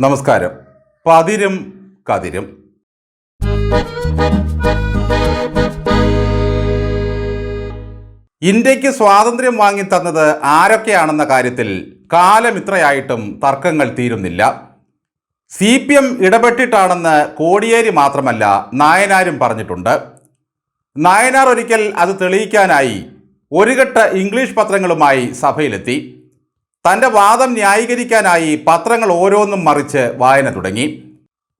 നമസ്കാരം. പതിരും കതിരും. ഇന്ത്യയ്ക്ക് സ്വാതന്ത്ര്യം വാങ്ങി വാങ്ങിത്തന്നത് ആരൊക്കെയാണെന്ന കാര്യത്തിൽ കാലം ഇത്രയായിട്ടും തർക്കങ്ങൾ തീരുന്നില്ല. സി പി എം ഇടപെട്ടിട്ടാണെന്ന് കോടിയേരി മാത്രമല്ല നായനാരും പറഞ്ഞിട്ടുണ്ട്. നായനാർ ഒരിക്കൽ അത് തെളിയിക്കാനായി ഒരു കെട്ട് ഇംഗ്ലീഷ് പത്രങ്ങളുമായി സഭയിലെത്തി. തന്റെ വാദം ന്യായീകരിക്കാനായി പത്രങ്ങൾ ഓരോന്നും മറിച്ച് വായന തുടങ്ങി.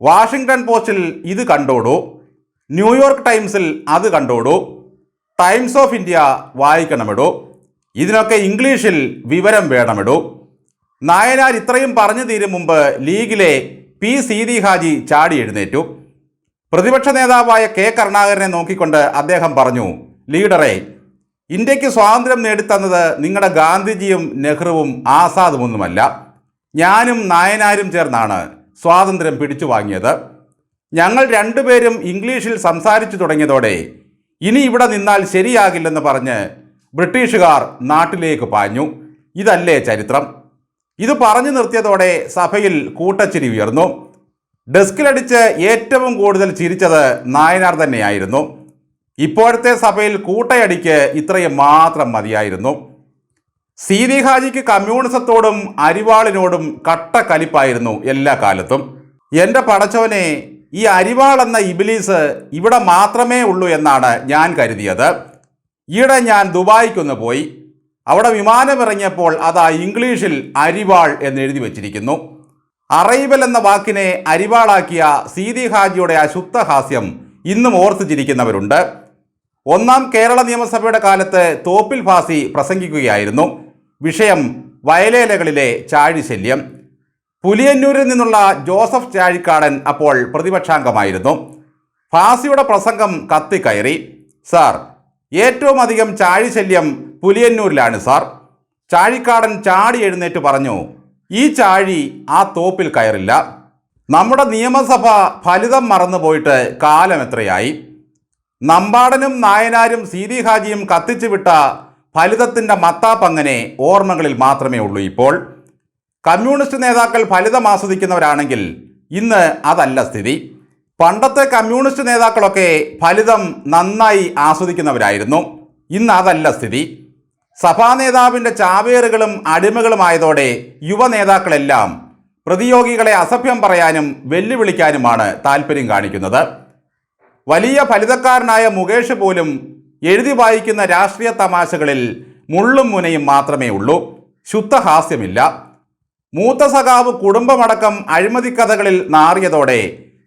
വാഷിങ്ടൺ പോസ്റ്റിൽ ഇത് കണ്ടോടൂ. ന്യൂയോർക്ക് ടൈംസിൽ അത് കണ്ടോടൂ. ടൈംസ് ഓഫ് ഇന്ത്യ വായിക്കണമിടൂ. ഇതിനൊക്കെ ഇംഗ്ലീഷിൽ വിവരം വേണമിടൂ. നായനാർ ഇത്രയും പറഞ്ഞു തീരും മുമ്പ് ലീഗിലെ പി സീതി ഹാജി ചാടി എഴുന്നേറ്റു. പ്രതിപക്ഷ നേതാവായ കെ കരുണാകരനെ നോക്കിക്കൊണ്ട് അദ്ദേഹം പറഞ്ഞു ലീഡറെ ഇന്ത്യയ്ക്ക് സ്വാതന്ത്ര്യം നേടിത്തന്നത് നിങ്ങളുടെ ഗാന്ധിജിയും നെഹ്റുവും ആസാദുമൊന്നുമല്ല. ഞാനും നായനാരും ചേർന്നാണ് സ്വാതന്ത്ര്യം പിടിച്ചു വാങ്ങിയത്. ഞങ്ങൾ രണ്ടുപേരും ഇംഗ്ലീഷിൽ സംസാരിച്ചു തുടങ്ങിയതോടെ ഇനി ഇവിടെ നിന്നാൽ ശരിയാകില്ലെന്ന് പറഞ്ഞ് ബ്രിട്ടീഷുകാർ നാട്ടിലേക്ക് പാഞ്ഞു. ഇതല്ലേ ചരിത്രം. ഇത് പറഞ്ഞു നിർത്തിയതോടെ സഭയിൽ കൂട്ടച്ചിരി ഉയർന്നു. ഡെസ്കിലടിച്ച് ഏറ്റവും കൂടുതൽ ചിരിച്ചത് നായനാർ തന്നെയായിരുന്നു. ഇപ്പോഴത്തെ സഭയിൽ കൂട്ടയടിക്ക് ഇത്രയും മാത്രം മതിയായിരുന്നു. സീതി ഹാജിക്ക് കമ്മ്യൂണിസത്തോടും അരിവാളിനോടും കട്ട കലിപ്പായിരുന്നു എല്ലാ കാലത്തും. എന്റെ പടച്ചവനെ ഈ അരിവാൾ എന്ന ഇബിലീസ് ഇവിടെ മാത്രമേ ഉള്ളൂ എന്നാണ് ഞാൻ കരുതിയത്. ഈയിടെ ഞാൻ ദുബായിക്കൊന്ന് പോയി. അവിടെ വിമാനമിറങ്ങിയപ്പോൾ അതാ ഇംഗ്ലീഷിൽ അരിവാൾ എന്ന് എഴുതി വച്ചിരിക്കുന്നു. അറൈവൽ എന്ന വാക്കിനെ അരിവാളാക്കിയ സീതി ഹാജിയുടെ അശുദ്ധ ഹാസ്യം ഇന്നും ഓർത്തു ചിരിക്കുന്നവരുണ്ട്. ഒന്നാം കേരള നിയമസഭയുടെ കാലത്ത് തോപ്പിൽ ഫാസി പ്രസംഗിക്കുകയായിരുന്നു. വിഷയം വയലേലകളിലെ ചാഴിശല്യം. പുലിയന്നൂരിൽ നിന്നുള്ള ജോസഫ് ചാഴിക്കാടൻ അപ്പോൾ പ്രതിപക്ഷാംഗമായിരുന്നു. ഫാസിയുടെ പ്രസംഗം കത്തിക്കയറി. സാർ ഏറ്റവും അധികം ചാഴിശല്യം പുലിയന്നൂരിലാണ് സാർ. ചാഴിക്കാടൻ ചാടി എഴുന്നേറ്റ് പറഞ്ഞു ഈ ചാഴി ആ തോപ്പിൽ കയറില്ല. നമ്മുടെ നിയമസഭ ഫലിതം മറന്നുപോയിട്ട് കാലം എത്രയായി? നമ്പാടനും നായനാരും സി ഡി ഹാജിയും കത്തിച്ചു വിട്ട ഫലിതത്തിന്റെ മത്താപ്പങ്ങനെ ഓർമ്മകളിൽ മാത്രമേ ഉള്ളൂ ഇപ്പോൾ. കമ്മ്യൂണിസ്റ്റ് നേതാക്കൾ ഫലിതം ആസ്വദിക്കുന്നവരാണെങ്കിൽ ഇന്ന് അതല്ല സ്ഥിതി. പണ്ടത്തെ കമ്മ്യൂണിസ്റ്റ് നേതാക്കളൊക്കെ ഫലിതം നന്നായി ആസ്വദിക്കുന്നവരായിരുന്നു. ഇന്ന് അതല്ല സ്ഥിതി. സഭാ നേതാവിന്റെ ചാവേറുകളും അടിമകളുമായതോടെ യുവ നേതാക്കളെല്ലാം പ്രതിയോഗികളെ അസഭ്യം പറയാനും വെല്ലുവിളിക്കാനുമാണ് താല്പര്യം കാണിക്കുന്നത്. വലിയ ഫലിതക്കാരനായ മുകേഷ് പോലും എഴുതി വായിക്കുന്ന രാഷ്ട്രീയ തമാശകളിൽ മുള്ളും മുനയും മാത്രമേ ഉള്ളൂ. ശുദ്ധഹാസ്യമില്ല മൂത്ത സഖാവ് കുടുംബമടക്കം അഴിമതിക്കഥകളിൽ നാറിയതോടെ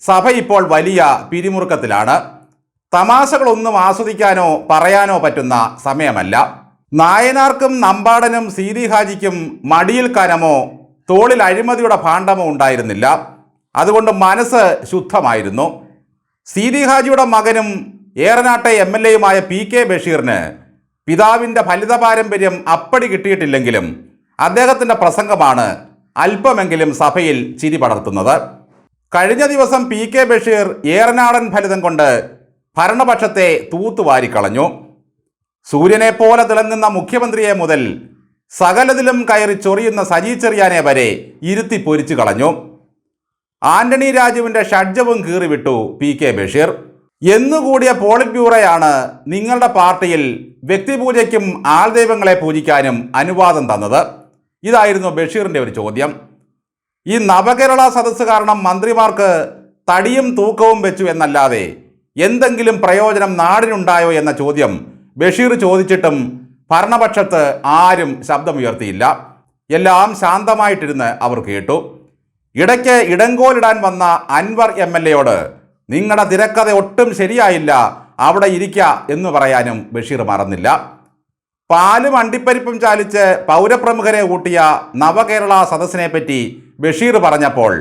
സഭ ഇപ്പോൾ വലിയ പിരിമുറുക്കത്തിലാണ്. തമാശകളൊന്നും ആസ്വദിക്കാനോ പറയാനോ പറ്റുന്ന സമയമല്ല. നായനാർക്കും നമ്പാടനും സീതി ഹാജിക്കും മടിയിൽ കനമോ തോളിൽ അഴിമതിയുടെ ഭാണ്ഡമോ ഉണ്ടായിരുന്നില്ല. അതുകൊണ്ട് മനസ്സ് ശുദ്ധമായിരുന്നു. സീതി ഹാജിയുടെ മകനും ഏറനാട്ടെ എം എൽ എയുമായ പി കെ ബഷീറിന് പിതാവിന്റെ ഫലിത പാരമ്പര്യം അപ്പടി കിട്ടിയിട്ടില്ലെങ്കിലും അദ്ദേഹത്തിന്റെ പ്രസംഗമാണ് അല്പമെങ്കിലും സഭയിൽ ചിരി പടർത്തുന്നത്. കഴിഞ്ഞ ദിവസം പി കെ ബഷീർ ഏറനാടൻ ഫലിതം കൊണ്ട് ഭരണപക്ഷത്തെ തൂത്തുവാരിക്കളഞ്ഞു. സൂര്യനെ പോലെ തിളങ്ങുന്ന മുഖ്യമന്ത്രിയെ മുതൽ സകലതിലും കയറി ചൊറിയുന്ന സജി ചെറിയാനെ വരെ ഇരുത്തി പൊരിച്ചു കളഞ്ഞു. ആന്റണി രാജുവിന്റെ ഷഡ്ജവും കീറിവിട്ടു പി കെ ബഷീർ. എന്നുകൂടിയ പോളിറ്റ് ബ്യൂറോയാണ് നിങ്ങളുടെ പാർട്ടിയിൽ വ്യക്തിപൂജയ്ക്കും ആൾദൈവങ്ങളെ പൂജിക്കാനും അനുവാദം തന്നത്. ഇതായിരുന്നു ബഷീറിന്റെ ഒരു ചോദ്യം. ഈ നവകേരള സദസ്സ് കാരണം മന്ത്രിമാർക്ക് തടിയും തൂക്കവും വെച്ചു എന്നല്ലാതെ എന്തെങ്കിലും പ്രയോജനം നാടിനുണ്ടായോ എന്ന ചോദ്യം ബഷീർ ചോദിച്ചിട്ടും ഭരണപക്ഷത്ത് ആരും ശബ്ദമുയർത്തിയില്ല. എല്ലാം ശാന്തമായിട്ടിരുന്ന് അവർ കേട്ടു. ഇടയ്ക്ക് ഇടങ്കോലിടാൻ വന്ന അൻവർ എം എൽ എയോട് നിങ്ങളുടെ തിരക്കഥ ഒട്ടും ശരിയായില്ല. അവിടെ ഇരിക്ക എന്ന് പറയാനും ബഷീർ മറന്നില്ല. പാലും അണ്ടിപ്പരിപ്പും ചാലിച്ച് പൗരപ്രമുഖരെ കൂട്ടിയ നവകേരള സദസ്സിനെ പറ്റി ബഷീർ പറഞ്ഞപ്പോൾ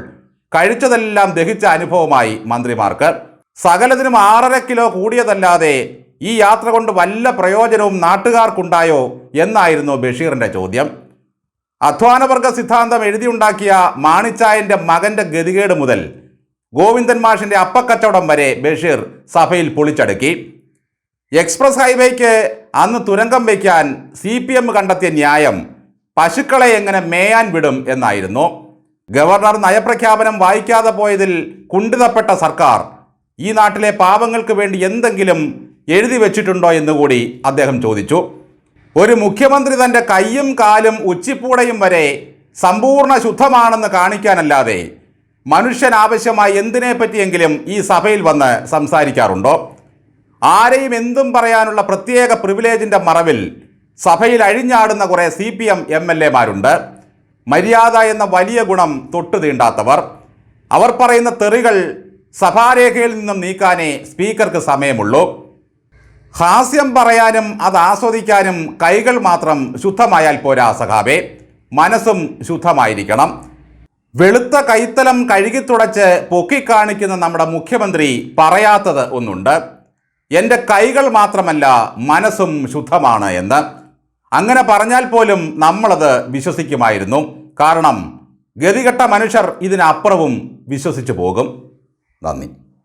കഴിച്ചതെല്ലാം ദഹിച്ച അനുഭവമായി മന്ത്രിമാർക്ക്. സകലതിനും ആറര കിലോ കൂടിയതല്ലാതെ ഈ യാത്ര കൊണ്ട് വല്ല പ്രയോജനവും നാട്ടുകാർക്കുണ്ടായോ എന്നായിരുന്നു ബഷീറിന്റെ ചോദ്യം. അധ്വാനവർഗ സിദ്ധാന്തം എഴുതിയുണ്ടാക്കിയ മാണിച്ചായന്റെ മകന്റെ ഗതികേട് മുതൽ ഗോവിന്ദൻ മാഷിന്റെ അപ്പക്കച്ചവടം വരെ ബഷീർ സഭയിൽ പൊളിച്ചടുക്കി. എക്സ്പ്രസ് ഹൈവേക്ക് അന്ന് തുരങ്കം വയ്ക്കാൻ സി പി എം കണ്ടെത്തിയ ന്യായം പശുക്കളെ എങ്ങനെ മേയാൻ വിടും എന്നായിരുന്നു. ഗവർണർ നയപ്രഖ്യാപനം വായിക്കാതെ പോയതിൽ കുണ്ഠിതപ്പെട്ട സർക്കാർ ഈ നാട്ടിലെ പാവങ്ങൾക്ക് വേണ്ടി എന്തെങ്കിലും എഴുതി വെച്ചിട്ടുണ്ടോ എന്നുകൂടി അദ്ദേഹം ചോദിച്ചു. ഒരു മുഖ്യമന്ത്രി തന്റെ കൈയും കാലും ഉച്ചിപ്പൂടയും വരെ സമ്പൂർണ ശുദ്ധമാണെന്ന് കാണിക്കാനല്ലാതെ മനുഷ്യൻ ആവശ്യമായി എന്തിനെ പറ്റിയെങ്കിലും ഈ സഭയിൽ വന്ന് സംസാരിക്കാറുണ്ടോ? ആരെയും എന്തും പറയാനുള്ള പ്രത്യേക പ്രിവിലേജിന്റെ മറവിൽ സഭയിൽ അഴിഞ്ഞാടുന്ന കുറേ C P M M L എമാരുണ്ട്. മര്യാദ എന്ന വലിയ ഗുണം തൊട്ടു തീണ്ടാത്തവർ. അവർ പറയുന്ന തെറികൾ സഭാരേഖയിൽ നിന്നും നീക്കാനേ സ്പീക്കർക്ക് സമയമുള്ളൂ. ഹാസ്യം പറയാനും അത് ആസ്വദിക്കാനും കൈകൾ മാത്രം ശുദ്ധമായാൽ പോരാ സഹാബേ മനസ്സും ശുദ്ധമായിരിക്കണം. വെളുത്ത കൈത്തലം കഴുകിത്തുടച്ച് പൊക്കിക്കാണിക്കുന്ന നമ്മുടെ മുഖ്യമന്ത്രി പറയാത്തത് ഒന്നുണ്ട്. എന്റെ കൈകൾ മാത്രമല്ല മനസ്സും ശുദ്ധമാണ് എന്ന്. അങ്ങനെ പറഞ്ഞാൽ പോലും നമ്മളത് വിശ്വസിക്കുമായിരുന്നു. കാരണം ഗതികെട്ട മനുഷ്യർ ഇതിനപ്പുറവും വിശ്വസിച്ചു പോകും. നന്ദി.